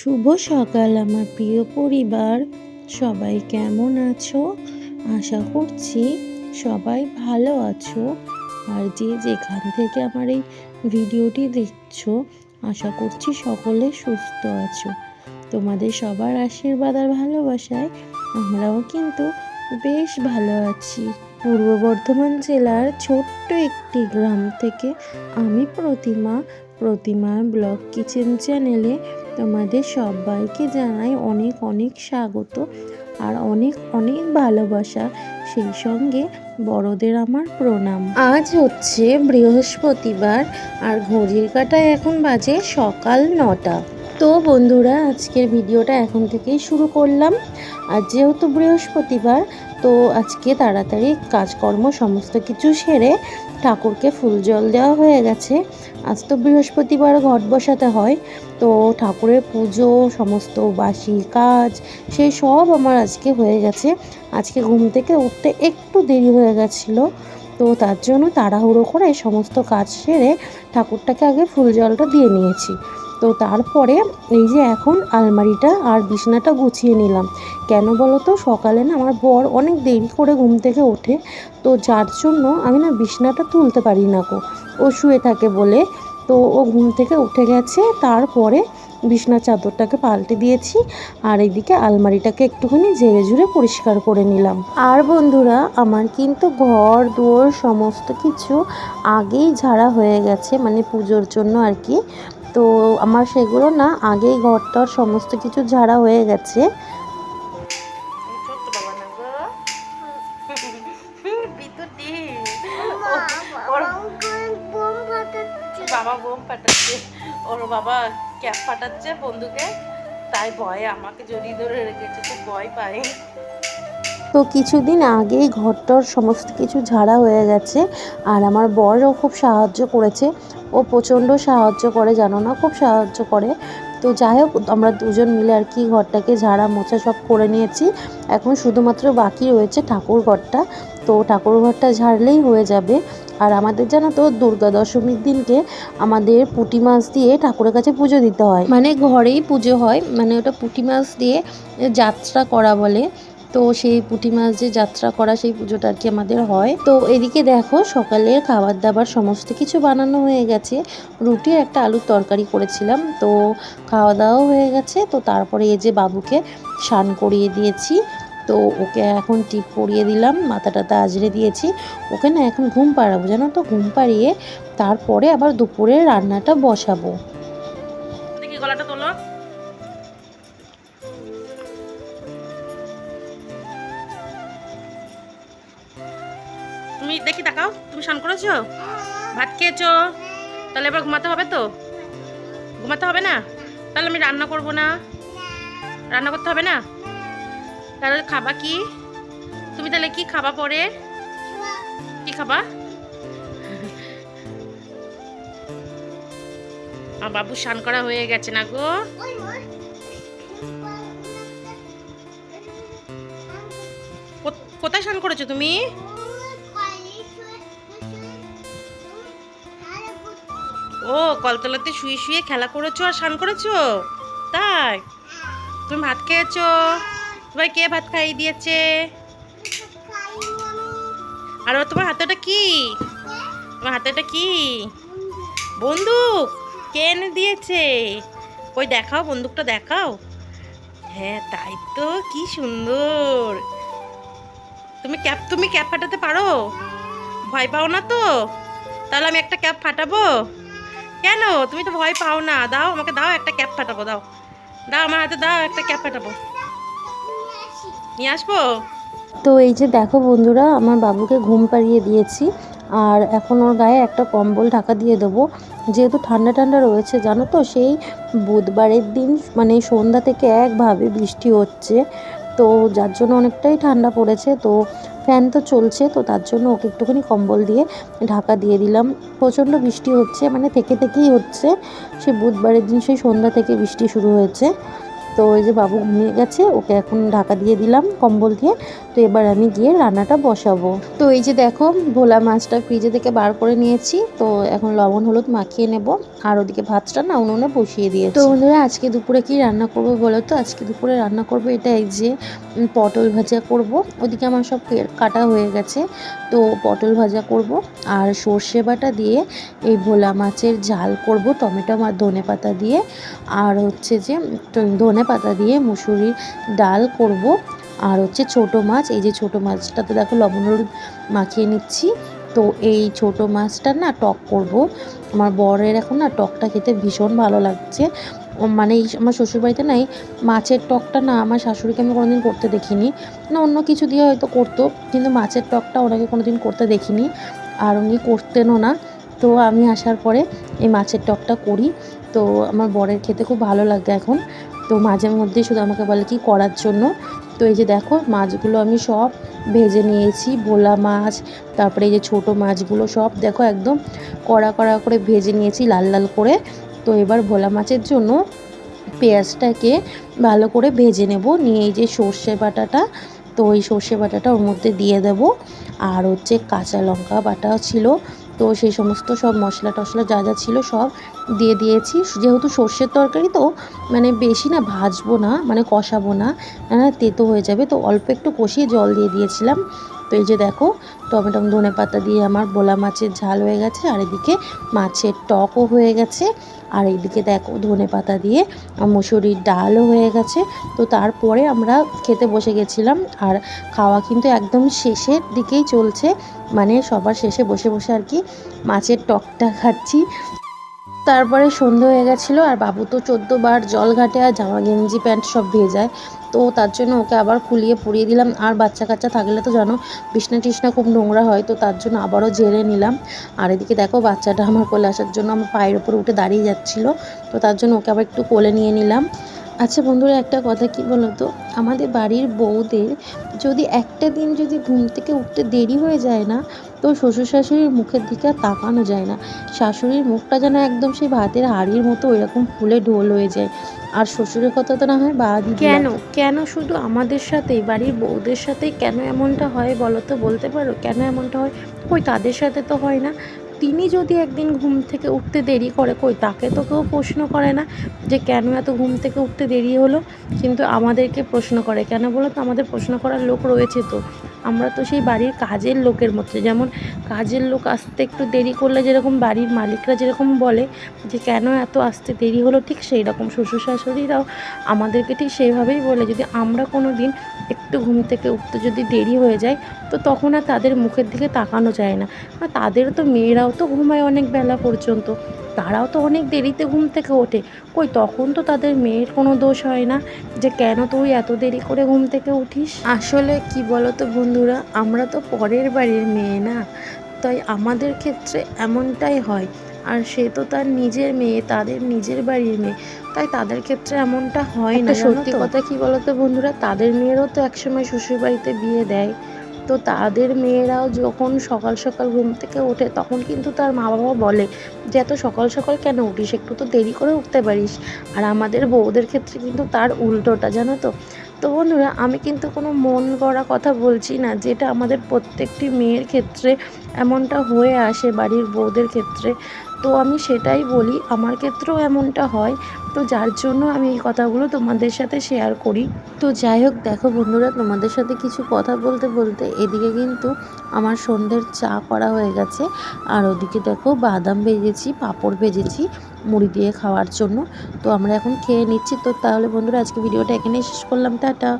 শুভ সকাল, আমার প্রিয় পরিবার। সবাই কেমন আছো? আশা করছি সবাই ভালো আছো। আর যে যেখান থেকে আমার এই ভিডিওটি দেখছ, আশা করছি সকলে সুস্থ আছো। তোমাদের সবার আশীর্বাদ আর ভালোবাসায় আমরাও কিন্তু বেশ ভালো আছি। পূর্ব বর্ধমান জেলার ছোট্ট একটি গ্রাম থেকে আমি প্রতিমা প্রতিমা ব্লগ কিচেন চ্যানেলে তোমাদের সবাইকে জানাই অনেক অনেক স্বাগত আর অনেক অনেক ভালোবাসা। সেই সঙ্গে বড়দের আমার প্রণাম। আজ হচ্ছে বৃহস্পতিবার আর ঘড়ির কাটায় এখন বাজে সকাল নটা। তো বন্ধুরা, আজকের ভিডিওটা এখন থেকেই শুরু করলাম। আর যেহেতু বৃহস্পতিবার তো আজকে তাড়াতাড়ি কাজকর্ম সমস্ত কিছু সেরে ঠাকুরকে ফুল জল দেওয়া হয়ে গেছে। আজ তো বৃহস্পতিবার ঘট বসাতে হয়, তো ঠাকুরের পুজো, সমস্ত বাসি কাজ, সেই সব আমার আজকে হয়ে গেছে। আজকে ঘুম থেকে উঠতে একটু দেরি হয়ে গেছিল, তো তার জন্য তাড়াহুড়ো করে সমস্ত কাজ সেরে ঠাকুরটাকে আগে ফুল জলটা দিয়ে নিয়েছি। তো তারপরে এই যে এখন আলমারিটা আর বিছনাটা গুছিয়ে নিলাম। কেন বলো তো সকালে না আমার বর অনেক দেরি করে ঘুম থেকে ওঠে, তো যার জন্য আমি না বিছনাটা তুলতে পারি না গো। ও শুয়ে থাকে বলে, তো ও ঘুম থেকে উঠে গেছে, তারপরে বিছনার চাদরটাকে পাল্টে দিয়েছি আর এদিকে আলমারিটাকে একটুখানি ঝেড়ে ঝুড়ে পরিষ্কার করে নিলাম। আর বন্ধুরা, আমার কিন্তু ঘর, দুয়ার, সমস্ত কিছু আগেই ঝাড়া হয়ে গেছে মানে পুজোর জন্য আর কি। তো আমার সেগুলো না আগেই ঘরটার সমস্ত কিছু ঝাড়া হয়ে গেছে। বাবা বিদ্যুৎ ওর বাবা ফাটাচ্ছে বন্ধুকে। তাই ভয়ে আমাকে জড়িয়ে ধরে রেখেছে, খুব ভয় পায়। তো কিছুদিন আগেই ঘরটার সমস্ত কিছু ঝাড়া হয়ে গেছে আর আমার বরও খুব সাহায্য করেছে। ও প্রচণ্ড সাহায্য করে, জানো না? খুব সাহায্য করে। তো যাই হোক, আমরা দুজন মিলে আর কি ঘরটাকে ঝাড়া মোছা সব করে নিয়েছি। এখন শুধুমাত্র বাকি রয়েছে ঠাকুর ঘরটা। তো ঠাকুর ঘরটা ঝাড়লেই হয়ে যাবে। আর আমাদের জানো তো, দুর্গা দশমীর দিনকে আমাদের পুঁটি মাছ দিয়ে ঠাকুরের কাছে পুজো দিতে হয়। মানে ঘরেই পুজো হয়। মানে ওটা পুঁটি মাছ দিয়ে যাত্রা করা বলে। তো সেই পুঁটি মাছ যে যাত্রা করা সেই পুজোটা আর কি আমাদের হয়। তো এদিকে দেখো সকালের খাবার দাবার সমস্ত কিছু বানানো হয়ে গেছে। রুটি একটা আলুর তরকারি করেছিলাম, তো খাওয়া দাওয়াও হয়ে গেছে। তো তারপরে এই যে বাবুকে স্নান করিয়ে দিয়েছি, তো ওকে এখন টিপ পরিয়ে দিলাম মাথা টাতা আজরে দিয়েছি। ওকে না এখন ঘুম পাড়াবো, জানো তো? ঘুম পাড়িয়ে তারপরে আবার দুপুরে রান্নাটা বসাবো। গলাটা তুমি দেখি তাকাও, তুমি স্নান করেছ? ভাত খেয়েছো? তাহলে এবার ঘুমাতে হবে তো? ঘুমাতে হবে না? তাহলে আমি রান্না করব না। রান্না করতে হবে না? তাহলে খাবা কি? তুমি তাহলে কি খাবা পরে? কি খাবা? আমার বাবু স্নান করা হয়ে গেছে না গো? কোথায় স্নান করেছ তুমি? ও, কলতলাতে শুয়ে শুয়ে খেলা করেছ আর স্নান করেছ? তাই? তুমি ভাত খেয়েছো? তোমার কে ভাত খাইয়ে দিয়েছে? আর তোমার হাতে ওটা কি? তোমার হাতে ওটা কি? বন্দুক? কে এনে দিয়েছে? ওই দেখাও, বন্দুকটা দেখাও। হ্যাঁ তাই তো, কি সুন্দর। তুমি ক্যাপ তুমি ক্যাপ ফাটাতে পারো? ভয় পাও না তো? তাহলে আমি একটা ক্যাপ ফাটাবো? কেন? তুমি তো ভয় পাও না। দাও, আমাকে দাও একটা ক্যাপ ফাটাবো, দাও। দাও, আমার হাতে দাও একটা ক্যাপ ফাটাবো। নিয়ে আসব? তো এই যে দেখো বন্ধুরা, আমার বাবুকে ঘুম পাড়িয়ে দিয়েছি, আর এখন ওর গায়ে একটা কম্বল ঢাকা দিয়ে দেবো। যেহেতু ঠান্ডা ঠান্ডা রয়েছে, জানো তো, সেই বুধবারের দিন মানে সন্ধ্যা থেকে একভাবে বৃষ্টি হচ্ছে, তো যার জন্য অনেকটাই ঠান্ডা পড়েছে, তো ফ্যান তো চলছে, তো তার জন্য ওকে একটুখানি কম্বল দিয়ে ঢাকা দিয়ে দিলাম। প্রচণ্ড বৃষ্টি হচ্ছে মানে থেকে থেকেই হচ্ছে। সে বুধবারের দিন সেই সন্ধ্যা থেকে বৃষ্টি শুরু হয়েছে। তো ওই যে বাবু ঘুমিয়ে গেছে, ওকে এখন ঢাকা দিয়ে দিলাম কম্বল দিয়ে। তো এবার আমি গিয়ে রান্নাটা বসাবো। তো এই যে দেখো, ভোলা মাছটা ফ্রিজে থেকে বার করে নিয়েছি। তো এখন লবণ, হলুদ মাখিয়ে নেব। আর ওদিকে ভাতটা না উনুনে বসিয়ে দিয়েছি। তো বন্ধুরা, আজকে দুপুরে কি রান্না করব বলো তো? আজকে দুপুরে রান্না করব এটা এই যে পটল ভাজা করব। ওদিকে আমার সব কাটা হয়ে গেছে। তো পটল ভাজা করব। আর সর্ষে বাটা দিয়ে এই ভোলা মাছের ঝাল করব, টমেটো আর ধনে পাতা দিয়ে। আর হচ্ছে যে ট- ধনে পাতা দিয়ে মুসুরির ডাল করব। আর হচ্ছে ছোট মাছ, এই যে ছোট মাছটা তো দেখো লবণ হলুদ মাখিয়ে নিচ্ছি। তো এই ছোট মাছটা না টক করব। আমার বরের এখন না টকটা খেতে ভীষণ ভালো লাগছে। মানে আমার শ্বশুরবাড়িতে নাই মাছের টকটা না আমার শাশুড়িকে আমি কোনোদিন করতে দেখিনি। না অন্য কিছু দিয়ে হয়তো করতো, কিন্তু মাছের টকটা ওনাকে কোনোদিন করতে দেখিনি। আর উনি করতেনও না। তো আমি আসার পরে এই মাছের টকটা করি। তো আমার বরের খেতে খুব ভালো লাগে এখন। তো মাঝে মধ্যেই শুধু আমাকে বলে কি করার জন্য। তো এই যে দেখো, মাছগুলো আমি সব ভেজে নিয়েছি, ভোলা মাছ, তারপরে এই যে ছোট মাছগুলো সব দেখো একদম কড়া কড়া করে ভেজে নিয়েছি লাল লাল করে। তো এবার ভোলা মাছের জন্য পেঁয়াজটাকে ভালো করে ভেজে নেব। নিয়ে এই যে সর্ষে বাটাটা, তো ওই সর্ষে বাটাটা ওর মধ্যে দিয়ে দেব। আর হচ্ছে কাঁচা লঙ্কা বাটা ছিল। তো সেই সমস্ত সব মশলা টশলা যা যা ছিল সব দিয়ে দিয়েছি। যেহেতু সর্ষের তরকারি তো মানে বেশি না ভাজবো না মানে কষাবো না হ্যাঁ তেতো হয়ে যাবে। তো অল্প একটু কষিয়ে জল দিয়ে দিয়েছিলাম। তো এই যে দেখো টমেটো ধনে পাতা দিয়ে আমার বোলা মাছের ঝাল হয়ে গেছে। আর এদিকে মাছের টকও হয়ে গেছে। আর এইদিকে দেখো, ধনে পাতা দিয়ে মুসুরির ডালও হয়ে গেছে। তো তারপরে আমরা খেতে বসে গেছিলাম। আর খাওয়া কিন্তু একদম শেষের দিকেই চলছে। মানে সবার শেষে বসে বসে আর কি মাছের টকটা খাচ্ছি। তারপরে সন্ধে হয়ে গেছিল আর বাবু তো চোদ্দ বার জল ঘাটে আর জামা গেঞ্জি, প্যান্ট সব ভেজায় তো তার জন্য ওকে আবার খুলিয়ে পুড়িয়ে দিলাম। আর বাচ্চা কাচ্চা থাকলে তো জানো, বিছনা টিসনা খুব নোংরা হয়, তো তার জন্য আবারও জেলে নিলাম। আর এদিকে দেখো বাচ্চাটা আমার কোলে আসার জন্য আমার পায়ের ওপরে উঠে দাঁড়িয়ে যাচ্ছিল। তো তার জন্য ওকে আবার একটু কোলে নিয়ে নিলাম। আচ্ছা বন্ধুরা, একটা কথা কি বলো তো আমাদের বাড়ির বউদের যদি একটা দিন যদি ঘুম থেকে উঠতে দেরি হয়ে যায় না, তো শ্বশুর শাশুড়ির মুখের দিকে আর তাকানো যায় না। শাশুড়ির মুখটা যেন একদম সেই ভাতের হাঁড়ির মতো ওইরকম ফুলে ঢোল হয়ে যায়। আর শ্বশুরের কথা তো না হয় বাদই কেন? কেন শুধু আমাদের সাথেই? বাড়ির বউদের সাথেই কেন এমনটা হয় বলো তো? বলতে পারো, কেন এমনটা হয়? ওই তাদের সাথে তো হয় না। তিনি যদি একদিন ঘুম থেকে উঠতে দেরি করে, কই তাকে তো কেউ প্রশ্ন করে না যে কেন এত ঘুম থেকে উঠতে দেরি হলো? কিন্তু আমাদেরকে প্রশ্ন করে। কেন বলো তো, আমাদের প্রশ্ন করার লোক রয়েছে তো। আমরা তো সেই বাড়ির কাজের লোকের মতো। যেমন কাজের লোক আসতে একটু দেরি করলে যেরকম বাড়ির মালিকরা যেরকম বলে যে কেন এত আসতে দেরি হলো, ঠিক সেই রকম শ্বশুর শাশুড়িরাও আমাদেরকে ঠিক সেইভাবেই বলে। যদি আমরা কোনো দিন একটু ঘুম থেকে উঠতে যদি দেরি হয়ে যায়, তো তখন আর তাদের মুখের দিকে তাকানো যায় না। তাদের তো মেয়েরাও তো ঘুমায় অনেক বেলা পর্যন্ত। তারাও তো অনেক দেরিতে ঘুম থেকে ওঠে। কই, তখন তো তাদের মেয়ের কোনো দোষ হয় না যে কেন তুই এত দেরি করে ঘুম থেকে উঠিস? আসলে কি বলো তো বন্ধুরা, আমরা তো পরের বাড়ির মেয়ে না। তাই আমাদের ক্ষেত্রে এমনটাই হয় আর সে তো তার নিজের মেয়ে তাদের নিজের বাড়ির মেয়ে। তাই তাদের ক্ষেত্রে এমনটা হয় না সত্যি কথা কি বলতো বন্ধুরা? তাদের মেয়েরও তো একসময় শ্বশুর বাড়িতে বিয়ে দেয়। তো তাদের মেয়েরাও যখন সকাল সকাল ঘুম থেকে ওঠে তখন কিন্তু তার মা বাবা বলে যে এত সকাল সকাল কেন উঠিস? একটু তো দেরি করে উঠতে পারিস। আর আমাদের বউদের ক্ষেত্রে কিন্তু তার উল্টোটা জানো তো? তো বন্ধুরা আমি কিন্তু কোনো মন গড়া কথা বলছি না যেটা আমাদের প্রত্যেকটি মেয়ের ক্ষেত্রে এমনটা হয়ে আসে বাড়ির বউদের ক্ষেত্রে। তো আমি সেটাই বলি, আমার ক্ষেত্রেও এমনটা হয়। তো যার জন্য আমি এই কথাগুলো তোমাদের সাথে শেয়ার করি। তো যাই হোক, দেখো বন্ধুরা, তোমাদের সাথে কিছু কথা বলতে বলতে এদিকে কিন্তু আমার সন্ধ্যের চা করা হয়ে গেছে। আর ওদিকে দেখো, বাদাম ভেজেছি, পাঁপড় ভেজেছি, মুড়ি দিয়ে খাওয়ার জন্য। তো আমরা এখন খেয়ে নিচ্ছি। তো তাহলে বন্ধুরা, আজকে ভিডিওটা এখানেই শেষ করলাম। টাটা।